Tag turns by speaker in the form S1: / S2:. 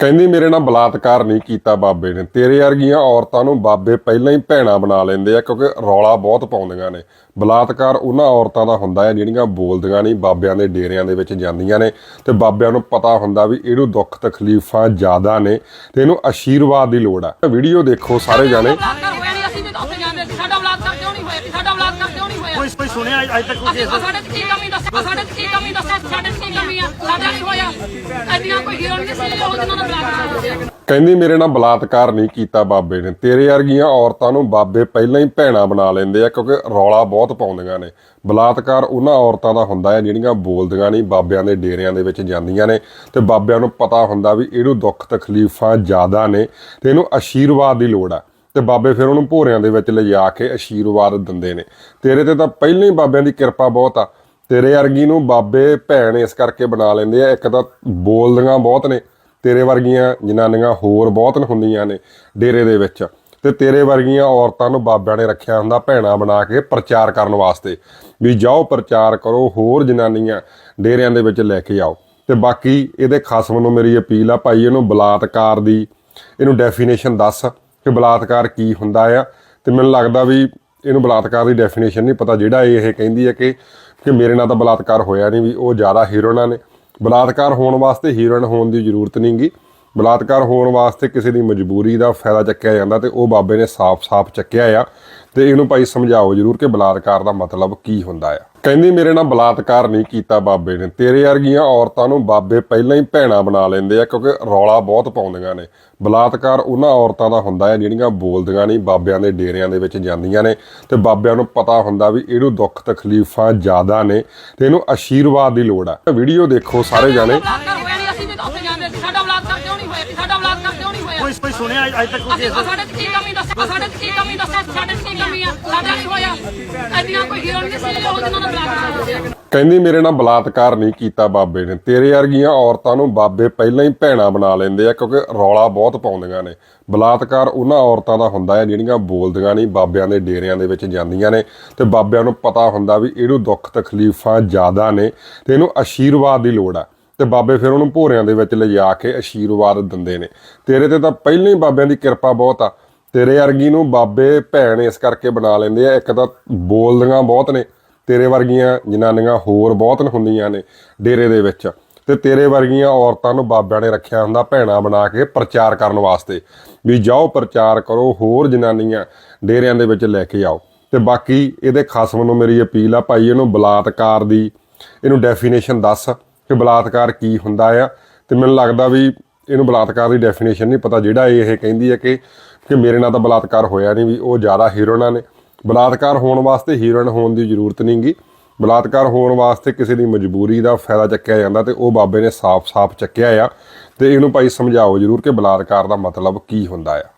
S1: ਕਹਿੰਦੀ ਮੇਰੇ ਨਾਲ ਬਲਾਤਕਾਰ ਨਹੀਂ ਕੀਤਾ ਬਾਬੇ ਨੇ। ਤੇਰੇ ਵਰਗੀਆਂ ਔਰਤਾਂ ਨੂੰ ਬਾਬੇ ਪਹਿਲਾਂ ਹੀ ਭੈਣਾ ਬਣਾ ਲੈਂਦੇ ਆ ਕਿਉਂਕਿ ਰੌਲਾ ਬਹੁਤ ਪਾਉਂਦੀਆਂ ਨੇ। ਬਲਾਤਕਾਰ ਉਹਨਾਂ ਔਰਤਾਂ ਦਾ ਹੁੰਦਾ ਹੈ ਜਿਹੜੀਆਂ ਬੋਲਦੀਆਂ ਨਹੀਂ ਬਾਬਿਆਂ ਦੇ ਡੇਰਿਆਂ ਦੇ ਵਿੱਚ ਜਾਂਦੀਆਂ ਨੇ। ਤੇ ਬਾਬਿਆਂ ਨੂੰ ਪਤਾ ਹੁੰਦਾ ਵੀ ਇਹਨੂੰ ਦੁੱਖ ਤਕਲੀਫਾਂ ਜ਼ਿਆਦਾ ਨੇ ਤੇ ਇਹਨੂੰ ਆਸ਼ੀਰਵਾਦ ਦੀ ਲੋੜ ਆ। ਵੀਡੀਓ ਦੇਖੋ ਸਾਰੇ ਜਾਣੇ।
S2: ਕੋਈ ਕੋਈ ਸੁਣਿਆ ਅੱਜ ਤੱਕ ਕੋਈ
S3: ਸਾਡੇ ਕੀ ਕਮੀ ਦੱਸੋ ਸਾਡੇ ਕੀ ਕਮੀ ਦੱਸੋ ਸਾਡੇ ਕੀ ਕਮੀ ਆ? ਸਾਡਾ ਨਹੀਂ ਹੋਇਆ।
S1: ਕਹਿੰਦੀ, ਮੇਰੇ ਨਾਲ ਬਲਾਤਕਾਰ ਨਹੀਂ ਕੀਤਾ ਬਾਬੇ ਨੇ। ਤੇਰੇ ਵਰਗੀਆਂ ਔਰਤਾਂ ਨੂੰ ਬਾਬੇ ਪਹਿਲਾਂ ਹੀ ਭੈਣਾ ਬਣਾ ਲੈਂਦੇ ਆ, ਕਿਉਂਕਿ ਰੌਲਾ ਬਹੁਤ ਪਾਉਂਦੀਆਂ ਨੇ। ਬਲਾਤਕਾਰ ਉਹਨਾਂ ਔਰਤਾਂ ਦਾ ਹੁੰਦਾ ਹੈ, ਜਿਹੜੀਆਂ ਬੋਲਦੀਆਂ ਨਹੀਂ, ਬਾਬਿਆਂ ਦੇ ਡੇਰਿਆਂ ਦੇ ਵਿੱਚ ਜਾਂਦੀਆਂ ਨੇ। ਤੇ ਬਾਬਿਆਂ ਨੂੰ ਪਤਾ ਹੁੰਦਾ ਵੀ ਇਹਨੂੰ ਦੁੱਖ ਤਕਲੀਫਾਂ ਜ਼ਿਆਦਾ ਨੇ ਤੇ ਇਹਨੂੰ ਆਸ਼ੀਰਵਾਦ ਦੀ ਲੋੜ ਆ। ਤੇ ਬਾਬੇ ਫਿਰ ਉਹਨੂੰ ਭੋਰਿਆਂ ਦੇ ਵਿੱਚ ਲਿਜਾ ਕੇ ਆਸ਼ੀਰਵਾਦ ਦਿੰਦੇ ਨੇ। ਤੇਰੇ ਤੇ ਤਾਂ ਪਹਿਲਾਂ ਹੀ ਬਾਬਿਆਂ ਦੀ ਕਿਰਪਾ ਬਹੁਤ ਆ। ਤੇਰੇ ਵਰਗੀ ਨੂੰ ਬਾਬੇ ਭੈਣ ਇਸ ਕਰਕੇ ਬਣਾ ਲੈਂਦੇ ਆ, ਇੱਕ ਤਾਂ ਬੋਲਦੀਆਂ ਬਹੁਤ ਨੇ, ਤੇਰੇ ਵਰਗੀਆਂ ਜਨਾਨੀਆਂ ਹੋਰ ਬਹੁਤ ਹੁੰਦੀਆਂ ਨੇ ਡੇਰੇ ਦੇ ਵਿੱਚ। ਤੇ ਤੇਰੇ ਵਰਗੀਆਂ ਔਰਤਾਂ ਨੂੰ ਬਾਬਿਆਂ ਨੇ ਰੱਖਿਆ ਹੁੰਦਾ ਭੈਣਾ ਬਣਾ ਕੇ ਪ੍ਰਚਾਰ ਕਰਨ ਵਾਸਤੇ, ਵੀ ਜਾਓ ਪ੍ਰਚਾਰ ਕਰੋ, ਹੋਰ ਜਨਾਨੀਆਂ ਡੇਰਿਆਂ ਦੇ ਵਿੱਚ ਲੈ ਕੇ ਆਓ। ਤੇ ਬਾਕੀ ਇਹਦੇ ਖਸਮ ਨੂੰ ਮੇਰੀ ਅਪੀਲ ਆ ਭਾਈ, ਇਹਨੂੰ ਬਲਾਤਕਾਰ ਦੀ ਇਹਨੂੰ ਡੈਫੀਨੇਸ਼ਨ ਦੱਸ ਕਿ ਬਲਾਤਕਾਰ ਕੀ ਹੁੰਦਾ ਆ। ਤੇ ਮੈਨੂੰ ਲੱਗਦਾ ਵੀ ਇਹਨੂੰ ਬਲਾਤਕਾਰ ਦੀ ਡੈਫੀਨੇਸ਼ਨ ਨਹੀਂ ਪਤਾ, ਜਿਹੜਾ ਇਹ ਕਹਿੰਦੀ ਹੈ ਕਿ ਕਿ ਮੇਰੇ ਨਾਲ ਤਾਂ ਬਲਾਤਕਾਰ ਹੋਇਆ ਨਹੀਂ ਵੀ ਉਹ ਜ਼ਿਆਦਾ ਹੀਰੋਇਨਾਂ ਨੇ। ਬਲਾਤਕਾਰ ਹੋਣ ਵਾਸਤੇ ਹੀਰੋਇਨ ਹੋਣ ਦੀ ਜ਼ਰੂਰਤ ਨਹੀਂਗੀ ਬਲਾਤਕਾਰ ਹੋਣ ਵਾਸਤੇ ਕਿਸੇ ਦੀ ਮਜਬੂਰੀ ਦਾ ਫਾਇਦਾ ਚੱਕਿਆ ਜਾਂਦਾ ਤੇ ਉਹ ਬਾਬੇ ਨੇ ਸਾਫ਼-ਸਾਫ਼ ਚੱਕਿਆ ਆ। ਤੇ ਇਹਨੂੰ ਭਾਈ ਸਮਝਾਓ ਜ਼ਰੂਰ ਕਿ ਬਲਾਤਕਾਰ ਦਾ ਮਤਲਬ ਕੀ ਹੁੰਦਾ ਆ। ਕਹਿੰਦੀ ਮੇਰੇ ਨਾਲ ਬਲਾਤਕਾਰ ਨਹੀਂ ਕੀਤਾ ਬਾਬੇ ਨੇ। ਤੇਰੇ ਵਰਗੀਆਂ ਔਰਤਾਂ ਨੂੰ ਬਾਬੇ ਪਹਿਲਾਂ ਹੀ ਭੈਣਾ ਬਣਾ ਲੈਂਦੇ ਆ ਕਿਉਂਕਿ ਰੌਲਾ ਬਹੁਤ ਪਾਉਂਦੀਆਂ ਨੇ। ਬਲਾਤਕਾਰ ਉਹਨਾਂ ਔਰਤਾਂ ਦਾ ਹੁੰਦਾ ਹੈ ਜਿਹੜੀਆਂ ਬੋਲਦੀਆਂ ਨਹੀਂ ਬਾਬਿਆਂ ਦੇ ਡੇਰਿਆਂ ਦੇ ਵਿੱਚ ਜਾਂਦੀਆਂ ਨੇ। ਤੇ ਬਾਬਿਆਂ ਨੂੰ ਪਤਾ ਹੁੰਦਾ ਵੀ ਇਹਨੂੰ ਦੁੱਖ ਤਕਲੀਫਾਂ ਜ਼ਿਆਦਾ ਨੇ ਤੇ ਇਹਨੂੰ ਆਸ਼ੀਰਵਾਦ ਦੀ ਲੋੜ ਆ। ਵੀਡੀਓ ਦੇਖੋ ਸਾਰੇ ਜਾਣੇ।
S3: ਸਾਡਾ ਬਲਾਤਕਾਰ ਕਿਉਂ ਨਹੀਂ ਹੋਇਆ ਸਾਡਾ ਬਲਾਤਕਾਰ ਕਿਉਂ ਨਹੀਂ ਹੋਇਆ?
S2: ਕੋਈ ਕੋਈ ਸੁਣਿਆ ਅੱਜ ਤੱਕ ਕੋਈ
S3: ਸਾਡੇ ਕੀ ਕਮੀ ਦੱਸੋ ਸਾਡੇ ਕੀ
S1: ਕਹਿੰਦੀ ਮੇਰੇ ਨਾਲ ਬਲਾਤਕਾਰ ਨਹੀਂ ਕੀਤਾ ਬਾਬੇ ਨੇ। ਤੇਰੇ ਵਰਗੀਆਂ ਔਰਤਾਂ ਨੂੰ ਬਾਬੇ ਪਹਿਲਾਂ ਹੀ ਭੈਣਾ ਬਣਾ ਲੈਂਦੇ ਆ ਕਿਉਂਕਿ ਰੌਲਾ ਬਹੁਤ ਪਾਉਂਦੀਆਂ ਨੇ। ਬਲਾਤਕਾਰ ਉਹਨਾਂ ਔਰਤਾਂ ਦਾ ਹੁੰਦਾ ਹੈ ਜਿਹੜੀਆਂ ਬੋਲਦੀਆਂ ਨਹੀਂ, ਬਾਬਿਆਂ ਦੇ ਡੇਰਿਆਂ ਦੇ ਵਿੱਚ ਜਾਂਦੀਆਂ ਨੇ। ਤੇ ਬਾਬਿਆਂ ਨੂੰ ਪਤਾ ਹੁੰਦਾ ਵੀ ਇਹਨੂੰ ਦੁੱਖ ਤਕਲੀਫਾਂ ਜ਼ਿਆਦਾ ਨੇ ਤੇ ਇਹਨੂੰ ਆਸ਼ੀਰਵਾਦ ਦੀ ਲੋੜ ਆ। ਤੇ ਬਾਬੇ ਫਿਰ ਉਹਨੂੰ ਭੋਰਿਆਂ ਦੇ ਵਿੱਚ ਲਿਜਾ ਕੇ ਆਸ਼ੀਰਵਾਦ ਦਿੰਦੇ ਨੇ। ਤੇਰੇ ਤੇ ਤਾਂ ਪਹਿਲਾਂ ਹੀ ਬਾਬਿਆਂ ਦੀ ਕਿਰਪਾ ਬਹੁਤ ਆ। ਤੇਰੇ ਵਰਗੀ ਨੂੰ ਬਾਬੇ ਭੈਣ ਇਸ ਕਰਕੇ ਬਣਾ ਲੈਂਦੇ ਆ, ਇੱਕ ਤਾਂ ਬੋਲਦੀਆਂ ਬਹੁਤ ਨੇ। ਤੇਰੇ ਵਰਗੀਆਂ ਜਨਾਨੀਆਂ ਹੋਰ ਬਹੁਤ ਹੁੰਦੀਆਂ ਨੇ ਡੇਰੇ ਦੇ ਵਿੱਚ। ਤੇ ਤੇਰੇ ਵਰਗੀਆਂ ਔਰਤਾਂ ਨੂੰ ਬਾਬਿਆਂ ਨੇ ਰੱਖਿਆ ਹੁੰਦਾ ਭੈਣਾ ਬਣਾ ਕੇ ਪ੍ਰਚਾਰ ਕਰਨ ਵਾਸਤੇ। ਵੀ ਜਾਓ, ਪ੍ਰਚਾਰ ਕਰੋ, ਹੋਰ ਜਨਾਨੀਆਂ ਡੇਰਿਆਂ ਦੇ ਵਿੱਚ ਲੈ ਕੇ ਆਓ। ਤੇ ਬਾਕੀ ਇਹਦੇ ਖਸਮ ਨੂੰ ਮੇਰੀ ਅਪੀਲ ਆ, ਭਾਈ ਇਹਨੂੰ ਬਲਾਤਕਾਰ ਦੀ ਇਹਨੂੰ ਡੈਫੀਨੇਸ਼ਨ ਦੱਸ ਕਿ ਬਲਾਤਕਾਰ ਕੀ ਹੁੰਦਾ ਆ। ਤੇ ਮੈਨੂੰ ਲੱਗਦਾ ਵੀ ਇਹਨੂੰ ਬਲਾਤਕਾਰ ਦੀ ਡੈਫੀਨੇਸ਼ਨ ਨਹੀਂ ਪਤਾ ਜਿਹੜਾ ਇਹ ਕਹਿੰਦੀ ਹੈ ਕਿ ਕਿ ਮੇਰੇ ਨਾਲ ਤਾਂ ਬਲਾਤਕਾਰ ਹੋਇਆ ਨਹੀਂ, ਵੀ ਉਹ ਜ਼ਿਆਦਾ ਹੀਰੋਇਨਾਂ ਨੇ। ਬਲਾਤਕਾਰ ਹੋਣ ਵਾਸਤੇ ਹੀਰੋਇਨ ਹੋਣ ਦੀ ਜ਼ਰੂਰਤ ਨਹੀਂਗੀ। ਬਲਾਤਕਾਰ ਹੋਣ ਵਾਸਤੇ ਕਿਸੇ ਦੀ ਮਜਬੂਰੀ ਦਾ ਫਾਇਦਾ ਚੱਕਿਆ ਜਾਂਦਾ ਤੇ ਉਹ ਬਾਬੇ ਨੇ ਸਾਫ਼-ਸਾਫ਼ ਚੱਕਿਆ ਆ। ਤੇ ਇਹਨੂੰ ਭਾਈ ਸਮਝਾਓ ਜ਼ਰੂਰ ਕਿ ਬਲਾਤਕਾਰ ਦਾ ਮਤਲਬ ਕੀ ਹੁੰਦਾ ਆ।